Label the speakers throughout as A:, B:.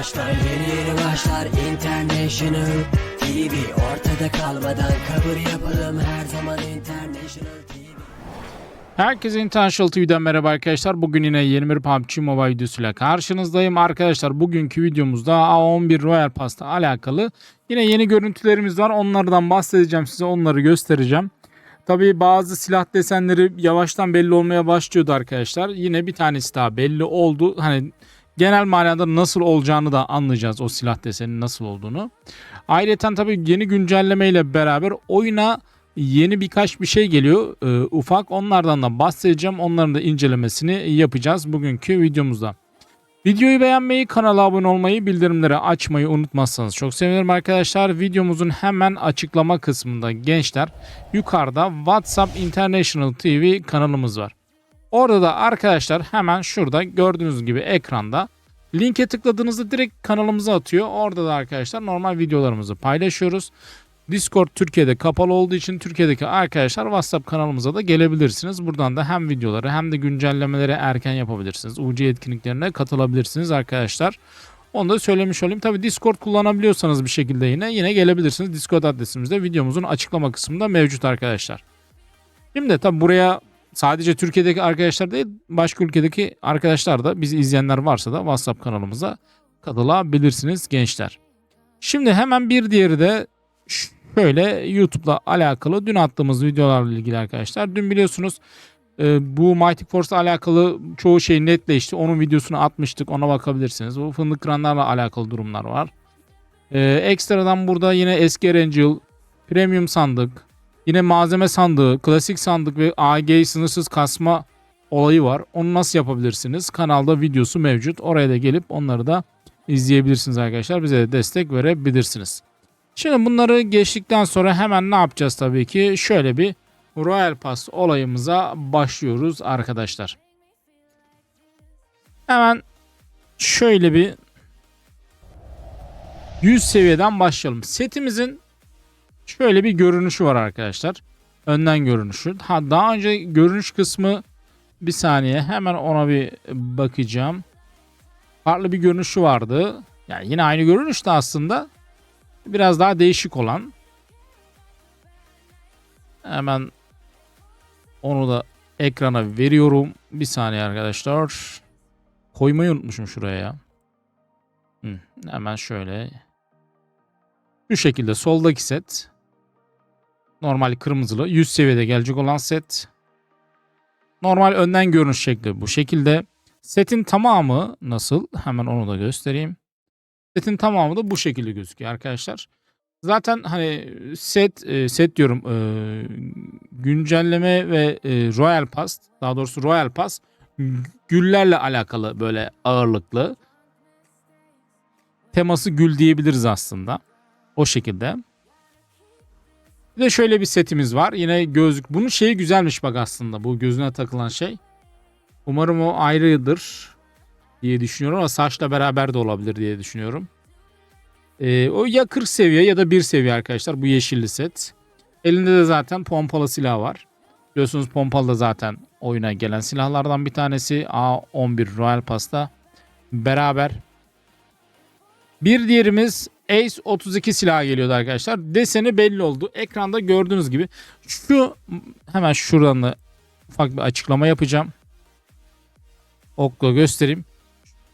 A: başlar Yeni yeni başlar International TV Ortada kalmadan kabul yapalım Her zaman International TV
B: Herkese International TV'den merhaba arkadaşlar. Bugün yine yeni bir PUBG Mobile videosuyla karşınızdayım. Arkadaşlar bugünkü videomuzda A11 Royal Pass'la alakalı yine yeni görüntülerimiz var. Onlardan bahsedeceğim size. Onları göstereceğim. Tabii bazı silah desenleri yavaştan belli olmaya başlıyordu arkadaşlar. Yine bir tanesi daha belli oldu. Hani genel manada nasıl olacağını da anlayacağız o silah deseninin nasıl olduğunu. Ayrıca tabii yeni güncelleme ile beraber oyuna yeni birkaç bir şey geliyor e, ufak onlardan da bahsedeceğim onların da incelemesini yapacağız bugünkü videomuzda. Videoyu beğenmeyi, kanala abone olmayı, bildirimleri açmayı unutmazsanız çok sevinirim arkadaşlar. Videomuzun hemen açıklama kısmında gençler yukarıda WhatsApp International TV kanalımız var. Orada da arkadaşlar hemen şurada gördüğünüz gibi ekranda linke tıkladığınızda direkt kanalımıza atıyor. Orada da arkadaşlar normal videolarımızı paylaşıyoruz. Discord Türkiye'de kapalı olduğu için Türkiye'deki arkadaşlar WhatsApp kanalımıza da gelebilirsiniz. Buradan da hem videoları hem de güncellemeleri erken yapabilirsiniz. UC etkinliklerine katılabilirsiniz arkadaşlar. Onu da söylemiş olayım. Tabi Discord kullanabiliyorsanız bir şekilde yine yine gelebilirsiniz. Discord adresimiz de videomuzun açıklama kısmında mevcut arkadaşlar. Şimdi tabi buraya sadece Türkiye'deki arkadaşlar değil başka ülkedeki arkadaşlar da bizi izleyenler varsa da WhatsApp kanalımıza katılabilirsiniz gençler. Şimdi hemen bir diğeri de şöyle YouTube'la alakalı dün attığımız videolarla ilgili arkadaşlar. Dün biliyorsunuz e, bu Mighty Force'la alakalı çoğu şey netleşti. Onun videosunu atmıştık ona bakabilirsiniz. Bu fındık kıranlarla alakalı durumlar var. E, ekstradan burada yine eski Angel, Premium sandık, yine malzeme sandığı, klasik sandık ve AG sınırsız kasma olayı var. Onu nasıl yapabilirsiniz? Kanalda videosu mevcut. Oraya da gelip onları da izleyebilirsiniz arkadaşlar. Bize de destek verebilirsiniz. Şimdi bunları geçtikten sonra hemen ne yapacağız tabii ki? Şöyle bir Royal Pass olayımıza başlıyoruz arkadaşlar. Hemen şöyle bir 100 seviyeden başlayalım. Setimizin şöyle bir görünüşü var arkadaşlar. Önden görünüşü. Ha daha önce görünüş kısmı bir saniye hemen ona bir bakacağım. Farklı bir görünüşü vardı. Yani yine aynı görünüştü aslında biraz daha değişik olan. Hemen onu da ekrana veriyorum. Bir saniye arkadaşlar. Koymayı unutmuşum şuraya ya. Hı, hemen şöyle. Şu şekilde soldaki set. Normal kırmızılı. 100 seviyede gelecek olan set. Normal önden görünüş şekli bu şekilde. Setin tamamı nasıl? Hemen onu da göstereyim. Setin tamamı da bu şekilde gözüküyor arkadaşlar. Zaten hani set e, set diyorum e, güncelleme ve e, Royal Pass daha doğrusu Royal Pass güllerle alakalı böyle ağırlıklı. Teması gül diyebiliriz aslında. O şekilde. Bir de şöyle bir setimiz var. Yine gözlük. Bunun şeyi güzelmiş bak aslında. Bu gözüne takılan şey. Umarım o ayrıdır diye düşünüyorum ama saçla beraber de olabilir diye düşünüyorum. Ee, o ya 40 seviye ya da 1 seviye arkadaşlar bu yeşilli set. Elinde de zaten pompalı silah var. Biliyorsunuz pompalı da zaten oyuna gelen silahlardan bir tanesi. A11 Royal Pass'ta beraber. Bir diğerimiz Ace 32 silahı geliyordu arkadaşlar. Deseni belli oldu. Ekranda gördüğünüz gibi. Şu hemen şuradan da ufak bir açıklama yapacağım. Okla göstereyim.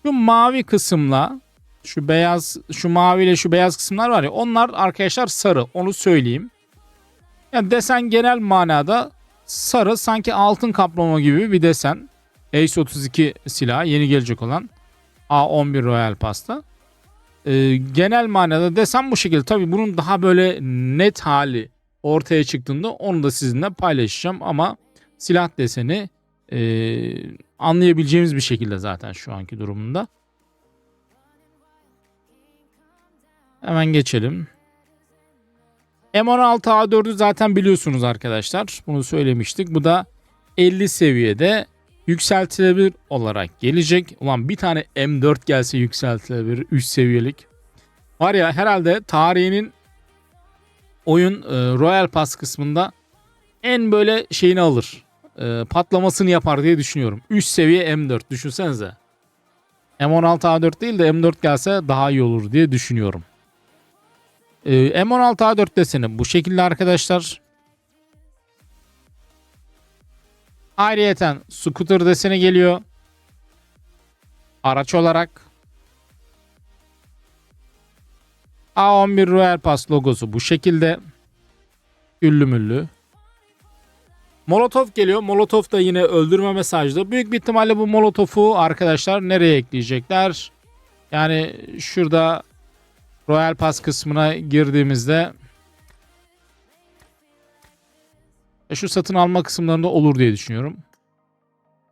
B: Şu mavi kısımla şu beyaz şu mavi ile şu beyaz kısımlar var ya onlar arkadaşlar sarı onu söyleyeyim. Yani desen genel manada sarı sanki altın kaplama gibi bir desen. Ace 32 silah yeni gelecek olan A11 Royal Pass'ta. Ee, genel manada desen bu şekilde. Tabi bunun daha böyle net hali ortaya çıktığında onu da sizinle paylaşacağım ama silah deseni e, anlayabileceğimiz bir şekilde zaten şu anki durumunda. Hemen geçelim. M16 A4'ü zaten biliyorsunuz arkadaşlar. Bunu söylemiştik. Bu da 50 seviyede yükseltilebilir olarak gelecek. Ulan bir tane M4 gelse yükseltilebilir 3 seviyelik. Var ya herhalde tarihinin oyun e, Royal Pass kısmında en böyle şeyini alır. E, patlamasını yapar diye düşünüyorum. 3 seviye M4 düşünsenize. M16A4 değil de M4 gelse daha iyi olur diye düşünüyorum. Ee, M16A4 deseni bu şekilde arkadaşlar. Ayrıyeten scooter deseni geliyor. Araç olarak. A11 Royal Pass logosu bu şekilde. Üllü müllü. Molotov geliyor. Molotov da yine öldürme mesajlı. Büyük bir ihtimalle bu Molotov'u arkadaşlar nereye ekleyecekler? Yani şurada Royal Pass kısmına girdiğimizde e, şu satın alma kısımlarında olur diye düşünüyorum.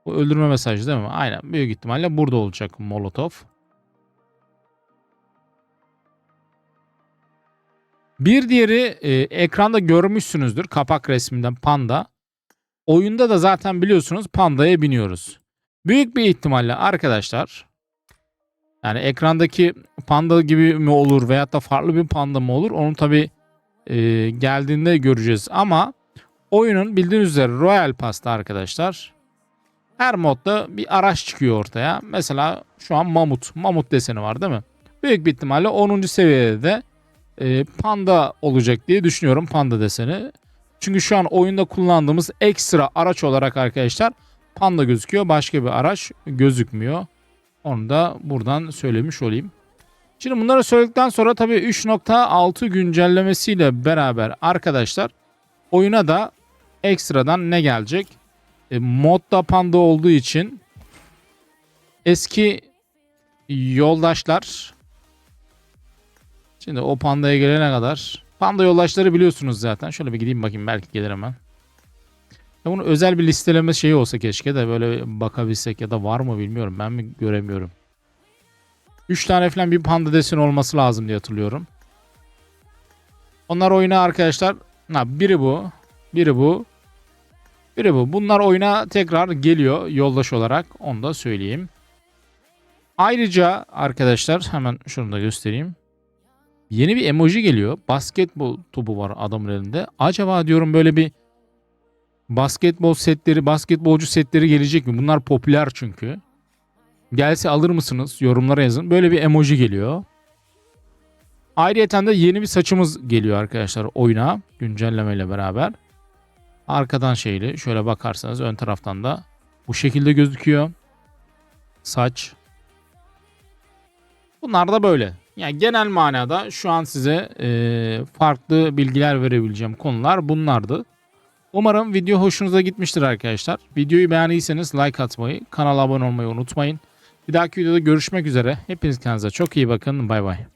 B: Bu öldürme mesajı değil mi? Aynen. Büyük ihtimalle burada olacak Molotov. Bir diğeri e, ekranda görmüşsünüzdür. Kapak resminden panda. Oyunda da zaten biliyorsunuz pandaya biniyoruz. Büyük bir ihtimalle arkadaşlar yani ekrandaki panda gibi mi olur veyahut da farklı bir panda mı olur onu tabi geldiğinde göreceğiz ama oyunun bildiğiniz üzere Royal Pass'ta arkadaşlar her modda bir araç çıkıyor ortaya. Mesela şu an mamut. Mamut deseni var değil mi? Büyük bir ihtimalle 10. seviyede de e, panda olacak diye düşünüyorum panda deseni. Çünkü şu an oyunda kullandığımız ekstra araç olarak arkadaşlar panda gözüküyor. Başka bir araç gözükmüyor. Onu da buradan söylemiş olayım. Şimdi bunları söyledikten sonra tabii 3.6 güncellemesiyle beraber arkadaşlar oyuna da ekstradan ne gelecek? E, modda panda olduğu için eski yoldaşlar Şimdi o pandaya gelene kadar panda yoldaşları biliyorsunuz zaten. Şöyle bir gideyim bakayım belki gelir hemen. Ya bunun özel bir listeleme şeyi olsa keşke de böyle bakabilsek ya da var mı bilmiyorum. Ben mi göremiyorum. 3 tane falan bir panda deseni olması lazım diye hatırlıyorum. Onlar oyuna arkadaşlar ha, biri bu. Biri bu. Biri bu. Bunlar oyuna tekrar geliyor yoldaş olarak. Onu da söyleyeyim. Ayrıca arkadaşlar hemen şunu da göstereyim. Yeni bir emoji geliyor. Basketbol topu var adamın elinde. Acaba diyorum böyle bir basketbol setleri, basketbolcu setleri gelecek mi? Bunlar popüler çünkü. Gelse alır mısınız? Yorumlara yazın. Böyle bir emoji geliyor. Ayrıyeten de yeni bir saçımız geliyor arkadaşlar oyuna güncellemeyle beraber. Arkadan şeyli şöyle bakarsanız ön taraftan da bu şekilde gözüküyor. Saç. Bunlar da böyle. Yani genel manada şu an size e, farklı bilgiler verebileceğim konular bunlardı. Umarım video hoşunuza gitmiştir arkadaşlar. Videoyu beğendiyseniz like atmayı, kanala abone olmayı unutmayın. Bir dahaki videoda görüşmek üzere. Hepiniz kendinize çok iyi bakın. Bay bay.